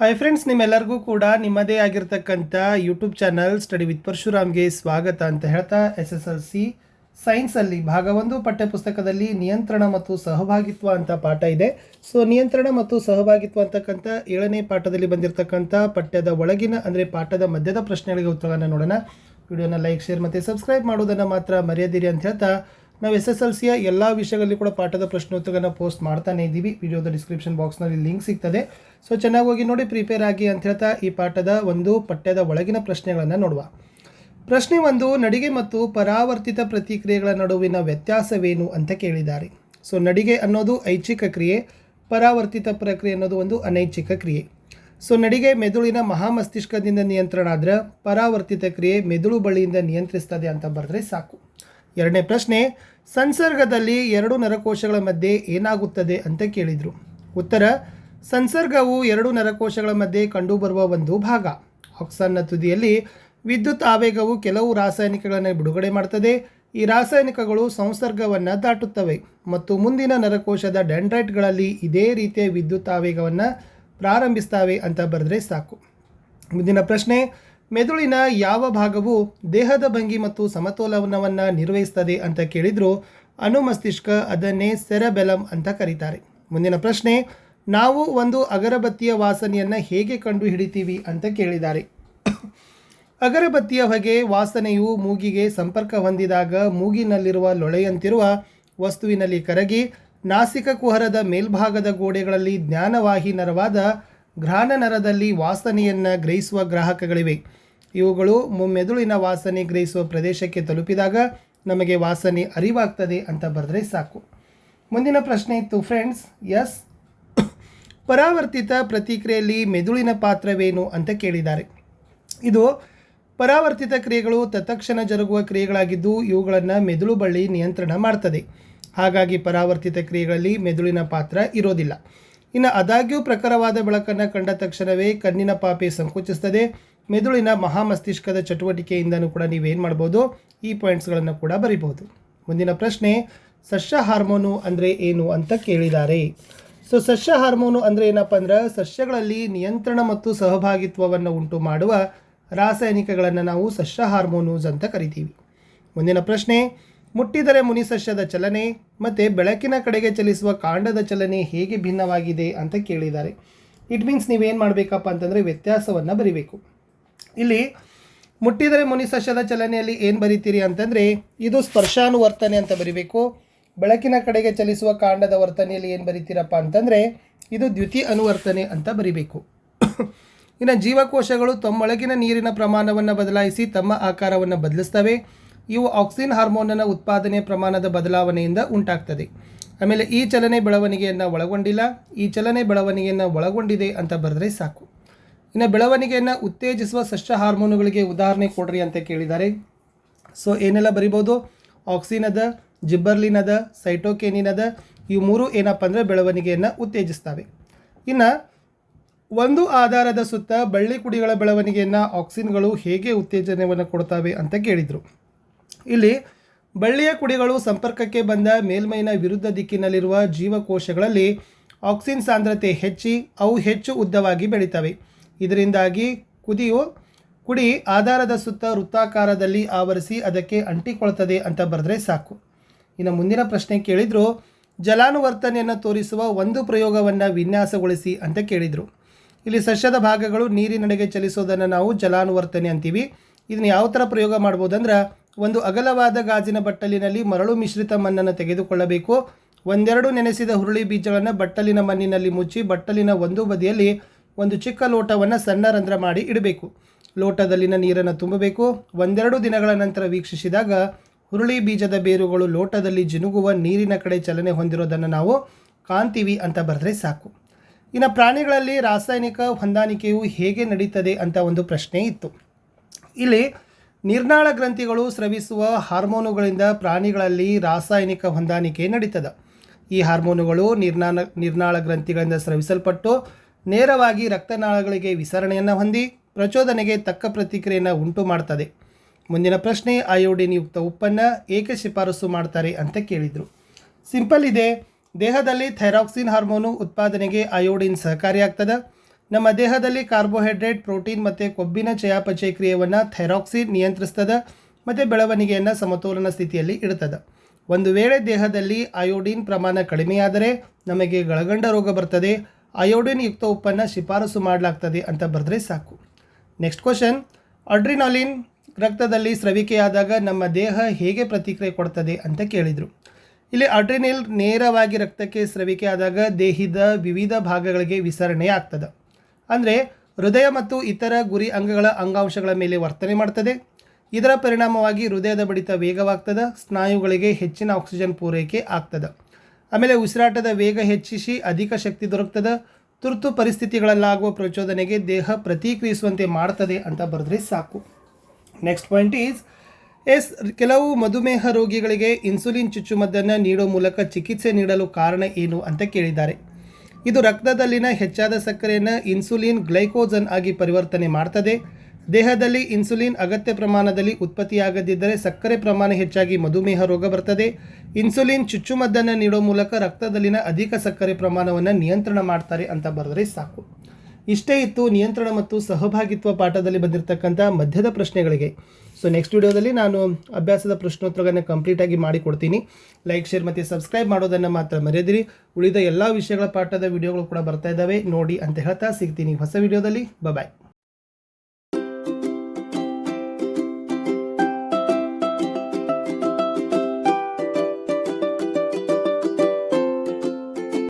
Hi friends ನಿಮ್ಮೆಲ್ಲರಿಗೂ ಕೂಡ ನಿಮ್ಮದೇ ಆಗಿರ್ತಕ್ಕಂಥ ಯೂಟ್ಯೂಬ್ ಚಾನಲ್ ಸ್ಟಡಿ ವಿತ್ ಪರಶುರಾಮ್ಗೆ ಸ್ವಾಗತ ಅಂತ ಹೇಳ್ತಾ ಎಸ್ ಎಸ್ ಎಲ್ ಸಿ ಸೈನ್ಸಲ್ಲಿ ಭಾಗ ಒಂದು ಪಠ್ಯಪುಸ್ತಕದಲ್ಲಿ ನಿಯಂತ್ರಣ ಮತ್ತು ಸಹಭಾಗಿತ್ವ ಅಂತ ಪಾಠ ಇದೆ. ಸೊ ನಿಯಂತ್ರಣ ಮತ್ತು ಸಹಭಾಗಿತ್ವ ಅಂತಕ್ಕಂಥ ಏಳನೇ ಪಾಠದಲ್ಲಿ ಬಂದಿರತಕ್ಕಂಥ ಪಠ್ಯದ ಒಳಗಿನ, ಅಂದರೆ ಪಾಠದ ಮಧ್ಯದ ಪ್ರಶ್ನೆಗಳಿಗೆ ಉತ್ತರಗಳನ್ನು ನೋಡೋಣ. ವಿಡಿಯೋನ ಲೈಕ್ ಶೇರ್ ಮತ್ತು ಸಬ್ಸ್ಕ್ರೈಬ್ ಮಾಡೋದನ್ನು ಮಾತ್ರ ಮರೆಯದಿರಿ ಅಂತ ಹೇಳ್ತಾ ನಾವು ಎಸ್ ಎಸ್ ಎಲ್ ಸಿಯ ಎಲ್ಲ ವಿಷಯಗಳಲ್ಲಿ ಕೂಡ ಪಾಠದ ಪ್ರಶ್ನೋತ್ತರಗಳನ್ನು ಪೋಸ್ಟ್ ಮಾಡ್ತಾನೆ ಇದ್ದೀವಿ ವಿಡಿಯೋದ ಡಿಸ್ಕ್ರಿಪ್ಷನ್ ಬಾಕ್ಸ್ನಲ್ಲಿ ಲಿಂಕ್ ಸಿಗ್ತದೆ. ಸೊ ಚೆನ್ನಾಗಿ ಹೋಗಿ ನೋಡಿ ಪ್ರಿಪೇರ್ ಆಗಿ ಅಂತ ಹೇಳ್ತಾ ಈ ಪಾಠದ ಒಂದು ಪಠ್ಯದ ಒಳಗಿನ ಪ್ರಶ್ನೆಗಳನ್ನು ನೋಡುವ. ಪ್ರಶ್ನೆ ಒಂದು, ನಡಿಗೆ ಮತ್ತು ಪರಾವರ್ತಿತ ಪ್ರತಿಕ್ರಿಯೆಗಳ ನಡುವಿನ ವ್ಯತ್ಯಾಸವೇನು ಅಂತ ಕೇಳಿದ್ದಾರೆ ಸೊ ನಡಿಗೆ ಅನ್ನೋದು ಐಚ್ಛಿಕ ಕ್ರಿಯೆ, ಪರಾವರ್ತಿತ ಪ್ರಕ್ರಿಯೆ ಅನ್ನೋದು ಒಂದು ಅನೈಚ್ಛಿಕ ಕ್ರಿಯೆ. ಸೊ ನಡಿಗೆ ಮೆದುಳಿನ ಮಹಾಮಸ್ತಿಷ್ಕದಿಂದ ನಿಯಂತ್ರಣ ಆದರೆ ಪರಾವರ್ತಿತ ಕ್ರಿಯೆ ಮೆದುಳು ಬಳಿಯಿಂದ ನಿಯಂತ್ರಿಸ್ತದೆ ಅಂತ ಬರೆದ್ರೆ ಸಾಕು. ಎರಡನೇ ಪ್ರಶ್ನೆ, ಸಂಸರ್ಗದಲ್ಲಿ ಎರಡು ನರಕೋಶಗಳ ಮಧ್ಯೆ ಏನಾಗುತ್ತದೆ ಅಂತ ಕೇಳಿದರು. ಉತ್ತರ, ಸಂಸರ್ಗವು ಎರಡು ನರಕೋಶಗಳ ಮಧ್ಯೆ ಕಂಡುಬರುವ ಒಂದು ಭಾಗ. ಆಕ್ಸನ್ನ ತುದಿಯಲ್ಲಿ ವಿದ್ಯುತ್ ಆವೇಗವು ಕೆಲವು ರಾಸಾಯನಿಕಗಳನ್ನು ಬಿಡುಗಡೆ ಮಾಡ್ತದೆ. ಈ ರಾಸಾಯನಿಕಗಳು ಸಂಸರ್ಗವನ್ನು ದಾಟುತ್ತವೆ ಮತ್ತು ಮುಂದಿನ ನರಕೋಶದ ಡೆಂಡ್ರೈಟ್ಗಳಲ್ಲಿ ಇದೇ ರೀತಿಯ ವಿದ್ಯುತ್ ಆವೇಗವನ್ನು ಪ್ರಾರಂಭಿಸ್ತವೆ ಅಂತ ಬರೆದ್ರೆ ಸಾಕು. ಮುಂದಿನ ಪ್ರಶ್ನೆ ಮೆದುಳಿನ ಯಾವ ಭಾಗವು ದೇಹದ ಭಂಗಿ ಮತ್ತು ಸಮತೋಲನವನ್ನು ನಿರ್ವಹಿಸ್ತದೆ ಅಂತ ಕೇಳಿದ್ರು ಅನುಮಸ್ತಿಷ್ಕ ಅದನ್ನೇ ಸೆರಬೆಲಮ್ ಅಂತ ಕರೀತಾರೆ. ಮುಂದಿನ ಪ್ರಶ್ನೆ, ನಾವು ಒಂದು ಅಗರಬತ್ತಿಯ ವಾಸನೆಯನ್ನು ಹೇಗೆ ಕಂಡು ಹಿಡಿತೀವಿ ಅಂತ ಕೇಳಿದ್ದಾರೆ. ಅಗರಬತ್ತಿಯ ಹೊಗೆ ವಾಸನೆಯು ಮೂಗಿಗೆ ಸಂಪರ್ಕ ಹೊಂದಿದಾಗ ಮೂಗಿನಲ್ಲಿರುವ ಲೊಳೆಯಂತಿರುವ ವಸ್ತುವಿನಲ್ಲಿ ಕರಗಿ ನಾಸಿಕ ಕುಹರದ ಮೇಲ್ಭಾಗದ ಗೋಡೆಗಳಲ್ಲಿ ಜ್ಞಾನವಾಹಿ ನರವಾದ ಘ್ರಾಣ ನರದಲ್ಲಿ ವಾಸನೆಯನ್ನು ಗ್ರಹಿಸುವ ಗ್ರಾಹಕಗಳಿವೆ. ಇವುಗಳು ಮೆದುಳಿನ ವಾಸನೆ ಗ್ರಹಿಸುವ ಪ್ರದೇಶಕ್ಕೆ ತಲುಪಿದಾಗ ನಮಗೆ ವಾಸನೆ ಅರಿವಾಗ್ತದೆ ಅಂತ ಬರೆದ್ರೆ ಸಾಕು. ಮುಂದಿನ ಪ್ರಶ್ನೆ ಇತ್ತು ಫ್ರೆಂಡ್ಸ್ ಎಸ್ ಪರಾವರ್ತಿತ ಪ್ರತಿಕ್ರಿಯೆಯಲ್ಲಿ ಮೆದುಳಿನ ಪಾತ್ರವೇನು ಅಂತ ಕೇಳಿದ್ದಾರೆ. ಇದು ಪರಾವರ್ತಿತ ಕ್ರಿಯೆಗಳು ತತ್ಕ್ಷಣ ಜರುಗುವ ಕ್ರಿಯೆಗಳಾಗಿದ್ದು ಇವುಗಳನ್ನು ಮೆದುಳು ಬಳ್ಳಿ ನಿಯಂತ್ರಣ ಮಾಡ್ತದೆ. ಹಾಗಾಗಿ ಪರಾವರ್ತಿತ ಕ್ರಿಯೆಗಳಲ್ಲಿ ಮೆದುಳಿನ ಪಾತ್ರ ಇರೋದಿಲ್ಲ. ಇನ್ನು ಆದಾಗ್ಯೂ ಪ್ರಖರವಾದ ಬೆಳಕನ್ನು ಕಂಡ ತಕ್ಷಣವೇ ಕಣ್ಣಿನ ಪಾಪೆ ಸಂಕುಚಿಸ್ತದೆ. ಮೆದುಳಿನ ಮಹಾಮಸ್ತಿಷ್ಕದ ಚಟುವಟಿಕೆಯಿಂದನೂ ಕೂಡ ನೀವೇನು ಮಾಡ್ಬೋದು? ಈ ಪಾಯಿಂಟ್ಸ್ಗಳನ್ನು ಕೂಡ ಬರಿಬೋದು ಮುಂದಿನ ಪ್ರಶ್ನೆ, ಸಸ್ಯ ಹಾರ್ಮೋನು ಅಂದರೆ ಏನು ಅಂತ ಕೇಳಿದ್ದಾರೆ ಸೊ, ಸಸ್ಯ ಹಾರ್ಮೋನು ಅಂದರೆ ಏನಪ್ಪ ಅಂದ್ರೆ ಸಸ್ಯಗಳಲ್ಲಿ ನಿಯಂತ್ರಣ ಮತ್ತು ಸಹಭಾಗಿತ್ವವನ್ನು ಉಂಟು ಮಾಡುವ ರಾಸಾಯನಿಕಗಳನ್ನು ನಾವು ಸಸ್ಯ ಹಾರ್ಮೋನೂಸ್ ಅಂತ ಕರಿತೀವಿ. ಮುಂದಿನ ಪ್ರಶ್ನೆ ಮುಟ್ಟಿದರೆ ಮುನಿಸಸ್ಯದ ಚಲನೆ ಮತ್ತು ಬೆಳಕಿನ ಕಡೆಗೆ ಚಲಿಸುವ ಕಾಂಡದ ಚಲನೆ ಹೇಗೆ ಭಿನ್ನವಾಗಿದೆ ಅಂತ ಕೇಳಿದ್ದಾರೆ. ಇಟ್ ಮೀನ್ಸ್ ನೀವೇನು ಮಾಡಬೇಕಪ್ಪ ಅಂತಂದರೆ ವ್ಯತ್ಯಾಸವನ್ನು ಬರಿಬೇಕು. ಇಲ್ಲಿ ಮುಟ್ಟಿದರೆ ಮುನಿಸಸ್ಯದ ಚಲನೆಯಲ್ಲಿ ಏನು ಬರೀತೀರಿ ಅಂತಂದರೆ ಇದು ಸ್ಪರ್ಶಾನುವರ್ತನೆ ಅಂತ ಬರಿಬೇಕು. ಬೆಳಕಿನ ಕಡೆಗೆ ಚಲಿಸುವ ಕಾಂಡದ ವರ್ತನೆಯಲ್ಲಿ ಏನು ಬರಿತೀರಪ್ಪ ಅಂತಂದರೆ ಇದು ದ್ವಿತೀಯ ಅನುವರ್ತನೆ ಅಂತ ಬರಿಬೇಕು. ಇನ್ನು ಜೀವಕೋಶಗಳು ತಮ್ಮೊಳಗಿನ ನೀರಿನ ಪ್ರಮಾಣವನ್ನು ಬದಲಾಯಿಸಿ ತಮ್ಮ ಆಕಾರವನ್ನು ಬದಲಿಸ್ತವೆ. ಇವು ಆಕ್ಸಿನ್ ಹಾರ್ಮೋನನ ಉತ್ಪಾದನೆ ಪ್ರಮಾಣದ ಬದಲಾವಣೆಯಿಂದ ಉಂಟಾಗ್ತದೆ. ಆಮೇಲೆ ಈ ಚಲನೆ ಬೆಳವಣಿಗೆಯನ್ನು ಒಳಗೊಂಡಿಲ್ಲ, ಈ ಚಲನೆ ಬೆಳವಣಿಗೆಯನ್ನು ಒಳಗೊಂಡಿದೆ ಅಂತ ಬರೆದ್ರೆ ಸಾಕು. ಇನ್ನು ಬೆಳವಣಿಗೆಯನ್ನು ಉತ್ತೇಜಿಸುವ ಸಸ್ಯ ಹಾರ್ಮೋನುಗಳಿಗೆ ಉದಾಹರಣೆ ಕೊಡ್ರಿ ಅಂತ ಕೇಳಿದ್ದಾರೆ. ಸೊ ಏನೆಲ್ಲ ಬರಿಬೋದು? ಆಕ್ಸಿನ್ ಅದ ಜಿಬ್ಬರ್ಲಿನ್ ಅದ ಸೈಟೋಕೇನಿನ್ ಇವು ಮೂರು ಏನಪ್ಪ ಅಂದರೆ ಬೆಳವಣಿಗೆಯನ್ನು ಉತ್ತೇಜಿಸ್ತವೆ. ಇನ್ನು ಒಂದು ಆಧಾರದ ಸುತ್ತ ಬಳ್ಳಿ ಕುಡಿಗಳ ಬೆಳವಣಿಗೆಯನ್ನು ಆಕ್ಸಿನ್ಗಳು ಹೇಗೆ ಉತ್ತೇಜನವನ್ನು ಕೊಡ್ತವೆ ಅಂತ ಕೇಳಿದರು. ಇಲ್ಲಿ ಬಳ್ಳಿಯ ಕುಡಿಗಳು ಸಂಪರ್ಕಕ್ಕೆ ಬಂದ ಮೇಲ್ಮೈನ ವಿರುದ್ಧ ದಿಕ್ಕಿನಲ್ಲಿರುವ ಜೀವಕೋಶಗಳಲ್ಲಿ ಆಕ್ಸಿನ್ ಸಾಂದ್ರತೆ ಹೆಚ್ಚಿ ಅವು ಹೆಚ್ಚು ಉದ್ದವಾಗಿ ಬೆಳೀತವೆ. ಇದರಿಂದಾಗಿ ಕುದಿಯು ಕುಡಿ ಆಧಾರದ ಸುತ್ತ ವೃತ್ತಾಕಾರದಲ್ಲಿ ಆವರಿಸಿ ಅದಕ್ಕೆ ಅಂಟಿಕೊಳ್ತದೆ ಅಂತ ಬರೆದ್ರೆ ಸಾಕು. ಇನ್ನು ಮುಂದಿನ ಪ್ರಶ್ನೆ ಕೇಳಿದ್ರು, ಜಲಾನುವರ್ತನೆಯನ್ನು ತೋರಿಸುವ ಒಂದು ಪ್ರಯೋಗವನ್ನು ವಿನ್ಯಾಸಗೊಳಿಸಿ ಅಂತ ಕೇಳಿದರು. ಇಲ್ಲಿ ಸಸ್ಯದ ಭಾಗಗಳು ನೀರಿನಡೆಗೆ ಚಲಿಸೋದನ್ನು ನಾವು ಜಲಾನುವರ್ತನೆ ಅಂತೀವಿ. ಇದನ್ನು ಯಾವ ಥರ ಪ್ರಯೋಗ ಮಾಡ್ಬೋದಂದ್ರೆ ಒಂದು ಅಗಲವಾದ ಗಾಜಿನ ಬಟ್ಟಲಿನಲ್ಲಿ ಮರಳು ಮಿಶ್ರಿತ ಮಣ್ಣನ್ನು ತೆಗೆದುಕೊಳ್ಳಬೇಕು. ಒಂದೆರಡು ನೆನೆಸಿದ ಹುರುಳಿ ಬೀಜಗಳನ್ನು ಬಟ್ಟಲಿನ ಮಣ್ಣಿನಲ್ಲಿ ಮುಚ್ಚಿ ಬಟ್ಟಲಿನ ಒಂದು ಬದಿಯಲ್ಲಿ ಒಂದು ಚಿಕ್ಕ ಲೋಟವನ್ನು ಸಣ್ಣ ರಂಧ್ರ ಮಾಡಿ ಇಡಬೇಕು. ಲೋಟದಲ್ಲಿನ ನೀರನ್ನು ತುಂಬಬೇಕು. ಒಂದೆರಡು ದಿನಗಳ ನಂತರ ವೀಕ್ಷಿಸಿದಾಗ ಹುರುಳಿ ಬೀಜದ ಬೇರುಗಳು ಲೋಟದಲ್ಲಿ ಜಿನುಗುವ ನೀರಿನ ಕಡೆ ಚಲನೆ ಹೊಂದಿರೋದನ್ನು ನಾವು ಕಾಣ್ತೀವಿ ಅಂತ ಬರೆದ್ರೆ ಸಾಕು. ಇನ್ನು ಪ್ರಾಣಿಗಳಲ್ಲಿ ರಾಸಾಯನಿಕ ಹೊಂದಾಣಿಕೆಯು ಹೇಗೆ ನಡೀತದೆ ಅಂತ ಒಂದು ಪ್ರಶ್ನೆ ಇತ್ತು. ಇಲ್ಲಿ ನಿರ್ನಾಳ ಗ್ರಂಥಿಗಳು ಸ್ರವಿಸುವ ಹಾರ್ಮೋನುಗಳಿಂದ ಪ್ರಾಣಿಗಳಲ್ಲಿ ರಾಸಾಯನಿಕ ಹೊಂದಾಣಿಕೆ ನಡೀತದೆ. ಈ ಹಾರ್ಮೋನುಗಳು ನಿರ್ನಾಳ ನಿರ್ನಾಳ ಗ್ರಂಥಿಗಳಿಂದ ಸ್ರವಿಸಲ್ಪಟ್ಟು ನೇರವಾಗಿ ರಕ್ತನಾಳಗಳಿಗೆ ವಿಸರಣೆಯನ್ನು ಹೊಂದಿ ಪ್ರಚೋದನೆಗೆ ತಕ್ಕ ಪ್ರತಿಕ್ರಿಯೆಯನ್ನು ಉಂಟು ಮಾಡ್ತದೆ. ಮುಂದಿನ ಪ್ರಶ್ನೆ ಅಯೋಡಿನ್ ಯುಕ್ತ ಉಪ್ಪನ್ನು ಏಕೆ ಶಿಫಾರಸು ಮಾಡ್ತಾರೆ ಅಂತ ಕೇಳಿದರು. ಸಿಂಪಲ್ ಇದೆ. ದೇಹದಲ್ಲಿ ಥೈರಾಕ್ಸಿನ್ ಹಾರ್ಮೋನು ಉತ್ಪಾದನೆಗೆ ಅಯೋಡಿನ್ ಸಹಕಾರಿಯಾಗ್ತದೆ. ನಮ್ಮ ದೇಹದಲ್ಲಿ ಕಾರ್ಬೋಹೈಡ್ರೇಟ್, ಪ್ರೋಟೀನ್ ಮತ್ತು ಕೊಬ್ಬಿನ ಚಯಾಪಚಯ ಕ್ರಿಯೆಯನ್ನು ಥೈರಾಕ್ಸಿನ್ ನಿಯಂತ್ರಿಸ್ತದೆ ಮತ್ತು ಬೆಳವಣಿಗೆಯನ್ನು ಸಮತೋಲನ ಸ್ಥಿತಿಯಲ್ಲಿ ಇಡುತ್ತದೆ ಒಂದು ವೇಳೆ ದೇಹದಲ್ಲಿ ಅಯೋಡಿನ್ ಪ್ರಮಾಣ ಕಡಿಮೆಯಾದರೆ ನಮಗೆ ಗಳಗಂಡ ರೋಗ ಬರ್ತದೆ. ಅಯೋಡಿನ್ ಯುಕ್ತ ಉಪ್ಪನ್ನು ಶಿಫಾರಸು ಮಾಡಲಾಗ್ತದೆ ಅಂತ ಬರೆದ್ರೆ ಸಾಕು. ನೆಕ್ಸ್ಟ್ ಕ್ವಶನ್ ಅಡ್ರಿನಾಲಿನ್ ರಕ್ತದಲ್ಲಿ ಸ್ರವಿಕೆಯಾದಾಗ ನಮ್ಮ ದೇಹ ಹೇಗೆ ಪ್ರತಿಕ್ರಿಯೆ ಕೊಡ್ತದೆ ಅಂತ ಕೇಳಿದರು. ಇಲ್ಲಿ ಅಡ್ರಿನಿಲ್ ನೇರವಾಗಿ ರಕ್ತಕ್ಕೆ ಸ್ರವಿಕೆ ಆದಾಗ ದೇಹದ ವಿವಿಧ ಭಾಗಗಳಿಗೆ ವಿಸರಣೆ ಆಗ್ತದೆ ಅಂದರೆ ಹೃದಯ ಮತ್ತು ಇತರ ಗುರಿ ಅಂಗಗಳ ಅಂಗಾಂಶಗಳ ಮೇಲೆ ವರ್ತನೆ ಮಾಡ್ತದೆ. ಇದರ ಪರಿಣಾಮವಾಗಿ ಹೃದಯದ ಬಡಿತ ವೇಗವಾಗ್ತದೆ, ಸ್ನಾಯುಗಳಿಗೆ ಹೆಚ್ಚಿನ ಆಕ್ಸಿಜನ್ ಪೂರೈಕೆ ಆಗ್ತದೆ. ಆಮೇಲೆ ಉಸಿರಾಟದ ವೇಗ ಹೆಚ್ಚಿಸಿ ಅಧಿಕ ಶಕ್ತಿ ದೊರಕ್ತದೆ, ತುರ್ತು ಪರಿಸ್ಥಿತಿಗಳಲ್ಲಾಗುವ ಪ್ರಚೋದನೆಗೆ ದೇಹ ಪ್ರತಿಕ್ರಿಯಿಸುವಂತೆ ಮಾಡ್ತದೆ ಅಂತ ಬರೆದ್ರೆ ಸಾಕು. ನೆಕ್ಸ್ಟ್ ಪಾಯಿಂಟ್ ಈಸ್ ಎಸ್, ಕೆಲವು ಮಧುಮೇಹ ರೋಗಿಗಳಿಗೆ ಇನ್ಸುಲಿನ್ ಚುಚ್ಚುಮದ್ದನ್ನು ನೀಡೋ ಮೂಲಕ ಚಿಕಿತ್ಸೆ ನೀಡಲು ಕಾರಣ ಏನು ಅಂತ ಕೇಳಿದ್ದಾರೆ. ಇದು ರಕ್ತದಲ್ಲಿನ ಹೆಚ್ಚಾದ ಸಕ್ಕರೆಯನ್ನು ಇನ್ಸುಲಿನ್ ಗ್ಲೈಕೋಜನ್ ಆಗಿ ಪರಿವರ್ತನೆ ಮಾಡ್ತದೆ. ದೇಹದಲ್ಲಿ ಇನ್ಸುಲಿನ್ ಅಗತ್ಯ ಪ್ರಮಾಣದಲ್ಲಿ ಉತ್ಪತ್ತಿಯಾಗದಿದ್ದರೆ ಸಕ್ಕರೆ ಪ್ರಮಾಣ ಹೆಚ್ಚಾಗಿ ಮಧುಮೇಹ ರೋಗ ಬರ್ತದೆ. ಇನ್ಸುಲಿನ್ ಚುಚ್ಚುಮದ್ದನ್ನು ನೀಡೋ ಮೂಲಕ ರಕ್ತದಲ್ಲಿನ ಅಧಿಕ ಸಕ್ಕರೆ ಪ್ರಮಾಣವನ್ನು ನಿಯಂತ್ರಣ ಮಾಡ್ತಾರೆ ಅಂತ ಬರೆದರೆ ಸಾಕು. ಇಷ್ಟೇ ಇತ್ತು ನಿಯಂತ್ರಣ ಮತ್ತು ಸಹಭಾಗಿತ್ವ ಪಾಠದಲ್ಲಿ ಬಂದಿರತಕ್ಕಂಥ ಮಧ್ಯದ ಪ್ರಶ್ನೆಗಳಿಗೆ. ಸೊ ನೆಕ್ಸ್ಟ್ ವಿಡಿಯೋದಲ್ಲಿ ನಾನು ಅಭ್ಯಾಸದ ಪ್ರಶ್ನೋತ್ತರಗಳನ್ನು ಕಂಪ್ಲೀಟಾಗಿ ಮಾಡಿಕೊಡ್ತೀನಿ. ಲೈಕ್ ಶೇರ್ ಮತ್ತು ಸಬ್ಸ್ಕ್ರೈಬ್ ಮಾಡೋದನ್ನು ಮಾತ್ರ ಮರೆಯದಿರಿ ಉಳಿದ ಎಲ್ಲ ವಿಷಯಗಳ ಪಾಠದ ವಿಡಿಯೋಗಳು ಕೂಡ ಬರ್ತಾ ಇದ್ದಾವೆ. ನೋಡಿ ಅಂತ ಹೇಳ್ತಾ ಸಿಗ್ತೀನಿ. ಹೊಸ ವಿಡಿಯೋದಲ್ಲಿ ಬಾಯ್